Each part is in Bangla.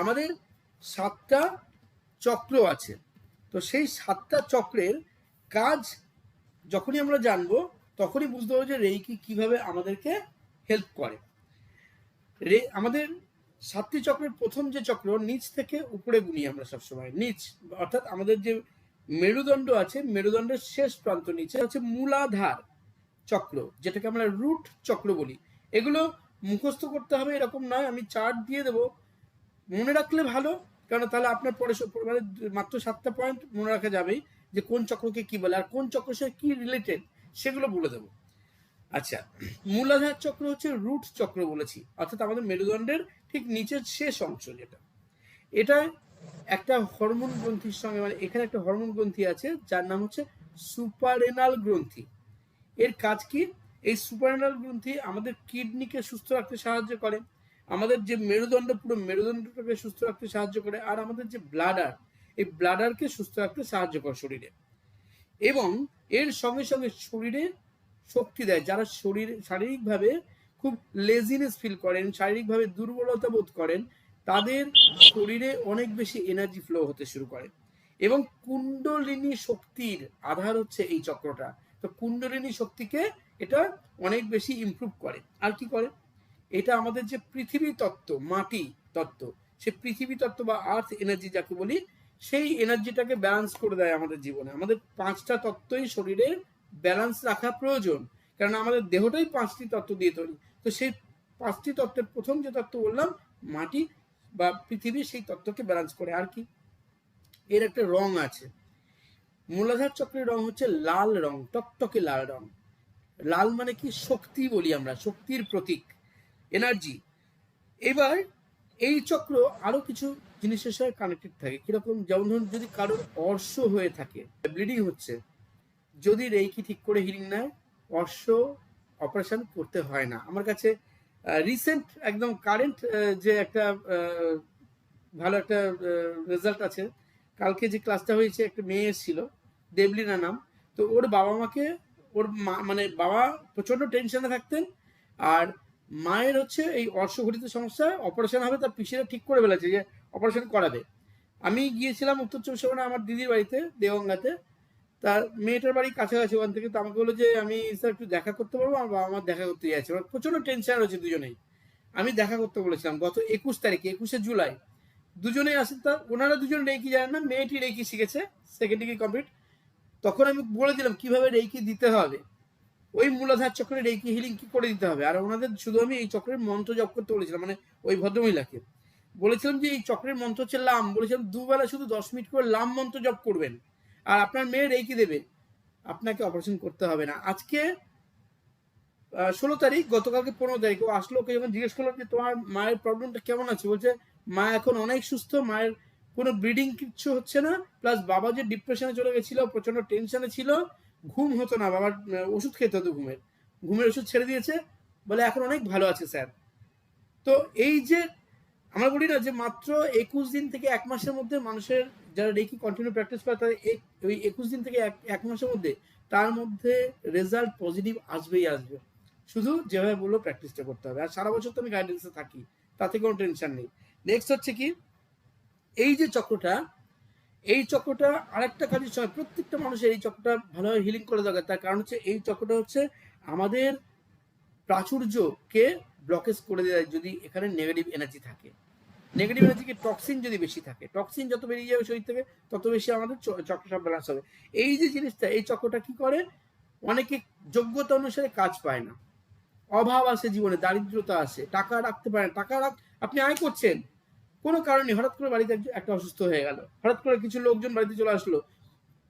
আমাদের সাতটা চক্র আছে। তো সেই সাতটা চক্রের কাজ যখনই আমরা জানব, তখনই বুঝতে পারব যে রেইকি কীভাবে আমাদেরকে হেল্প করে। রে, আমাদের সাতটি চক্রের প্রথম যে চক্র, নিচ থেকে উপরে গুনি আমরা সবসময়, নিচ, অর্থাৎ আমাদের যে মেরুদণ্ড আছে, মেরুদণ্ডের শেষ প্রান্ত নিচে হচ্ছে মূলাধার চক্র, যেটাকে আমরা রুট চক্র বলি। এগুলো মুখস্থ করতে হবে, এরকম নয়, আমি চার্ট দিয়ে দেবো। মনে রাখলে ভালো কারণ তাহলে আপনার পরে মানে মাত্র সাতটা পয়েন্ট মনে রাখা যাবেই যে কোন চক্রকে কি বলে, আর কোন চক্রের সাথে কি রিলেটেড সেগুলো বলে দেবো। আচ্ছা মূলাধার চক্র হচ্ছে রুট চক্র বলেছি, অর্থাৎ আমাদের মেরুদণ্ডের ঠিক নিচের শেষ অংশ যেটা। এটা একটা হরমোন গ্রন্থির সঙ্গে মানে এখানে একটা হরমোন গ্রন্থি আছে, যার নাম হচ্ছে সুপারেনাল গ্রন্থি। এর কাজ কি? এই সুপারেনাল গ্রন্থি আমাদের কিডনিকে সুস্থ রাখতে সাহায্য করে। আমাদের যে মেরুদণ্ড, পুরো মেরুদণ্ডটাকে সুস্থ রাখতে সাহায্য করে, আর আমাদের যে ব্লাডার এই ব্লাডারকে সুস্থ রাখতে সাহায্য করে শরীরে। এবং এর সঙ্গে সঙ্গে শরীরে শক্তি দেয়, যারা শরীর শারীরিকভাবে খুব লেজিনেস ফিল করেন, শারীরিকভাবে দুর্বলতা বোধ করেন, তাদের শরীরে অনেক বেশি এনার্জি ফ্লো হতে শুরু করে। এবং কুণ্ডলিনী শক্তির আধার হচ্ছে এই চক্রটা। তো কুণ্ডলিনী শক্তিকে এটা অনেক বেশি ইমপ্রুভ করে। আর কি করে? এটা আমাদের যে পৃথিবী তত্ত্ব, মাটি তত্ত্ব সে পৃথিবী তত্ত্ব বা আর্থ এনার্জি যাকে বলি, সেই এনার্জিটাকে ব্যালেন্স করে দেয় আমাদের জীবনে। আমাদের পাঁচটা তত্ত্বই শরীরে ব্যালেন্স রাখা প্রয়োজন। কারণ আমাদের দেহটাই পাঁচটি তত্ত্ব দিয়ে তৈরি। তো সেই পাঁচটি তত্ত্বের প্রথম যে তত্ত্ব বললাম, মাটি বা পৃথিবী, সেই তত্ত্বকে ব্যালেন্স করে। আর কি? এর একটা রং আছে। মূলাধার চক্রের রং হচ্ছে লাল রং, টকটকে লাল রং। লাল মানে কি? শক্তি বলি আমরা, শক্তির প্রতীক। এনার্জি এবার এই চক্র আরও কিছু জিনিসের সাথে কানেক্টেড থাকে। কীরকম? যেমন ধরুন, যদি কারোর অর্শ হয়ে থাকে ব্লিডিং হচ্ছে, যদি রেইকি ঠিক করে হিলিং নেয়, অর্শ অপারেশন করতে হয় না। আমার কাছে রিসেন্ট একদম কারেন্ট যে একটা ভালো একটা রেজাল্ট আছে। কালকে যে ক্লাসটা হয়েছে, একটা মেয়ে এসেছিল দেবলিনা নাম, তো ওর বাবা মাকে ওর মা মানে বাবা প্রচণ্ড টেনশনে থাকতেন, আর মায়ের হচ্ছে এই অর্শঘটিত সমস্যা অপারেশন হবে তার পিসিরা ঠিক করে ফেলেছে যে অপারেশন করাবে। আমি গিয়েছিলাম উত্তর চব্বিশ পরগনা আমার দিদির বাড়িতে, দেওয়াঙ্গাতে। তার মেয়েটার বাড়ি কাছাকাছি ওখান থেকে, তো আমাকে বলল যে আমি স্যার একটু দেখা করতে পারব, আমার বাবা আমার দেখা করতে যাচ্ছে। আমার প্রচণ্ড টেনশন রয়েছে দুজনেই। আমি দেখা করতে বলেছিলাম, গত একুশ তারিখে, একুশে জুলাই। দুজনেই আসেন তা ওনারা দুজন রেকি জানেন না, মেয়েটি রেকি শিখেছে সেকেন্ড ডিগ্রি কমপ্লিট তখন আমি বলে দিলাম, কীভাবে রেকি দিতে হবে? ওই মূলাধার চক্রে রেকি হিলিং কি করে দিতে হবে? আর ওনাদের শুধু আমি এই চক্রের মন্ত্র জপ করতে বলেছিলাম মানে ওই ভদ্রমহিলাকে। বলেছিলাম যে এই চক্রের মন্ত্র হচ্ছে লাম। বলেছিলাম, দুবেলা শুধু দশ মিনিট করে লাম মন্ত্র জপ করবেন। আর আপনার মেয়ে রেকি দেবে? আপনাকে অপারেশন করতে হবে না। আজকে ষোলো তারিখ, গতকালকে পনেরো তারিখ। ও আসলো, ওকে যখন জিজ্ঞেস করলাম যে, তোমার মায়ের প্রবলেমটা কেমন আছে? বলছে, মা এখন অনেক সুস্থ, মায়ের কোনো ব্লিডিং কিচ্ছু হচ্ছে না। প্লাস বাবা যে ডিপ্রেশনে চলে গেছিল প্রচণ্ড টেনশনে ছিল ঘুম হতো না, বাবার ওষুধ খেতে হতো ঘুমের। ঘুমের ওষুধ ছেড়ে দিয়েছে, বলে এখন অনেক ভালো আছে স্যার। তো এই যে আমরা বলি না যে মাত্র একুশ দিন থেকে এক মাসের মধ্যে মানুষের যারা রেকি কন্টিনিউ প্র্যাকটিস করে, তাদের ওই একুশ দিন থেকে এক এক মাসের মধ্যে তার মধ্যে রেজাল্ট পজিটিভ আসবেই আসবে। শুধু যেভাবে বলল প্র্যাকটিসটা করতে হবে। আর সারা বছর তো আমি গাইডেন্সে থাকি, তাতে কোনো টেনশন নেই। নেক্সট হচ্ছে কি, এই যে চক্রটা এই চক্রটা আরেকটা কাজের সময় প্রত্যেকটা মানুষের এই চক্রটা ভালোভাবে হিলিং করে দরকার। তার কারণ হচ্ছে, এই চক্রটা হচ্ছে আমাদের প্রাচুর্যকে ব্লকেজ করে দেয় যদি এখানে নেগেটিভ এনার্জি থাকে। নেগেটিভ এনার্জিকে টক্সিন যদি বেশি থাকে টক্সিন যত বেরিয়ে যাবে শরীর থেকে, তত বেশি আমাদের চ- চক্রটা ব্যালেন্স হবে। এই যে জিনিসটা, এই চক্রটা কি করে? অনেকে যোগ্যতা অনুসারে কাজ পায় না। অভাব আসে জীবনে, দারিদ্রতা আসে, টাকা রাখতে পারে টাকা রাখ, আপনি আয় করছেন কোনো কারণে হঠাৎ করে বাড়িতে একটা অসুস্থ হয়ে গেল। হঠাৎ করে কিছু লোকজন বাড়িতে চলে আসলো।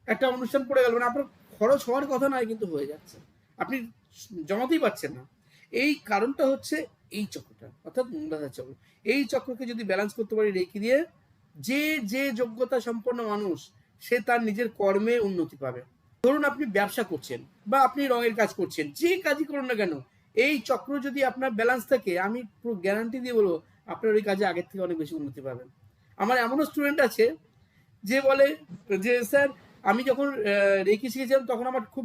একটা অনুষ্ঠান পড়ে গেল। মানে আপনার খরচ হওয়ার কথা নয়, কিন্তু হয়ে যাচ্ছে। আপনি জমাতেই পারছেন না। এই কারণটা হচ্ছে এই চক্রটা, অর্থাৎ মূলাধার চক্র। এই চক্রকে যদি ব্যালেন্স করতে পারি, রেখে দিয়ে যে যে যোগ্যতা সম্পন্ন মানুষ, সে তার নিজের কর্মে উন্নতি পাবে। ধরুন আপনি ব্যবসা করছেন বা আপনি রঙের কাজ করছেন, যে কাজই করুন না কেন, এই চক্র যদি আপনার ব্যালেন্স থাকে, আমি পুরো গ্যারান্টি দিয়ে বলব আপনার ওই কাজে আগের থেকে অনেক বেশি উন্নতি পাবেন। আমার এমনও স্টুডেন্ট আছে, যে বলে, যে, স্যার, আমি যখন রেকি শিখেছিলাম, তখন আমার খুব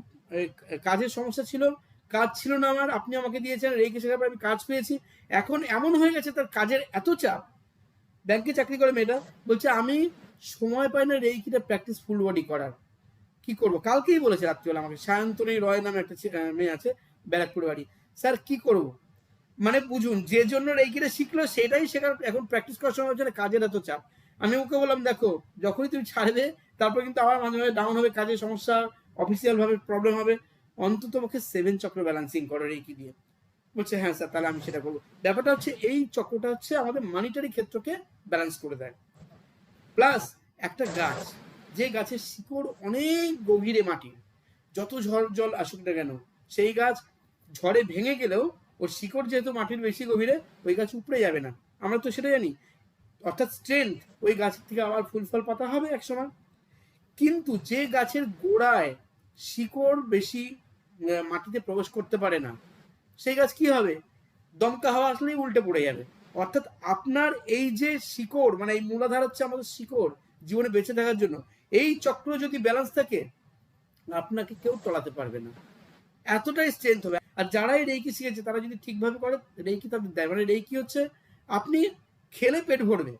কাজের সমস্যা ছিল, কাজ ছিল না আমার, আপনি আমাকে দিয়েছেন, রেখে শেখার পর আমি কাজ পেয়েছি। এখন এমন হয়ে গেছে, তার কাজের এত চাপ, ব্যাংকে চাকরি করে মেয়েটা, বলছে, আমি সময় পাই না রেইকিটা প্র্যাকটিস ফুল বডি করার। কি করব? কালকেই বলেছে রাত্রিবেলা আমাকে, সায়ন্তনী রয় নামে একটা মেয়ে আছে, ব্যারাকপুর বাড়ি। স্যার, কি করব? মানে বুঝুন, যে জন্য রেইকিটা শিখলো সেটাই শেখার, এখন প্র্যাকটিস করার সময় হচ্ছে কাজের এত চাপ। আমি ওকে বললাম, দেখো, যখনই তুমি ছাড়বে, তারপর কিন্তু আবার মাঝে মাঝে ডাউন হবে, কাজের সমস্যা অফিসিয়াল ভাবে প্রবলেম হবে। অন্তত পক্ষে সেভেন চক্র ব্যালেন্সিং করো রেইকি দিয়ে। বলছে হ্যাঁ স্যার তাহলে আমি সেটা করব। ব্যাপারটা হচ্ছে, এই চক্রটা হচ্ছে আমাদের মানিটারি ক্ষেত্রকে ব্যালেন্স করে দেয়। প্লাস একটা গাছ, যে গাছের শিকড় অনেক গভীরে মাটির, যত ঝড় জল আসুক না কেন, সেই গাছ ঝড়ে ভেঙে গেলেও ওর শিকড় যেহেতু মাটির বেশি গভীরে, ওই গাছ উপড়ে যাবে না। আমরা তো সেটা জানি। অর্থাৎ স্ট্রেংথ ওই গাছের থেকে আবার ফুল ফল পাতা হবে একসময়। কিন্তু যে গাছের গোড়ায় শিকড় বেশি মাটিতে প্রবেশ করতে পারে না, সেই গাছ কি হবে? দমকা হাওয়া আসলেই উল্টে পড়ে যাবে। অর্থাৎ আপনার এই যে শিকড় মানে এই মূলাধার হচ্ছে আমাদের শিকড় জীবনে বেঁচে থাকার জন্য, এই চক্র যদি ব্যালেন্স থাকে, আপনাকে কেউ টলাতে পারবে না। এতটাই স্ট্রেংথ হবে। আর যারাই রেইকি শিখেছে, তারা যদি ঠিকভাবে করে, রেইকি তাদের দেয়। মানে রেইকি হচ্ছে, আপনি খেলে পেট ভরবে।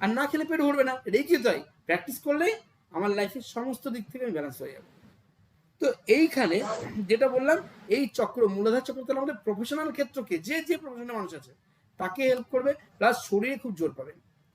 আর না খেলে পেট ভরবে না, রেইকি তাই। প্র্যাকটিস করলেই আমার লাইফের সমস্ত দিক থেকে আমি ব্যালেন্স হয়ে যাবে। তো এইখানে যেটা বললাম, এই চক্র, মূলাধার চক্র তাহলে আমাদের প্রফেশনাল ক্ষেত্রকে, যে যে প্রফেশনাল মানুষ আছে, তাকে হেল্প করবে। প্লাস শরীরে খুব জোর পাবে।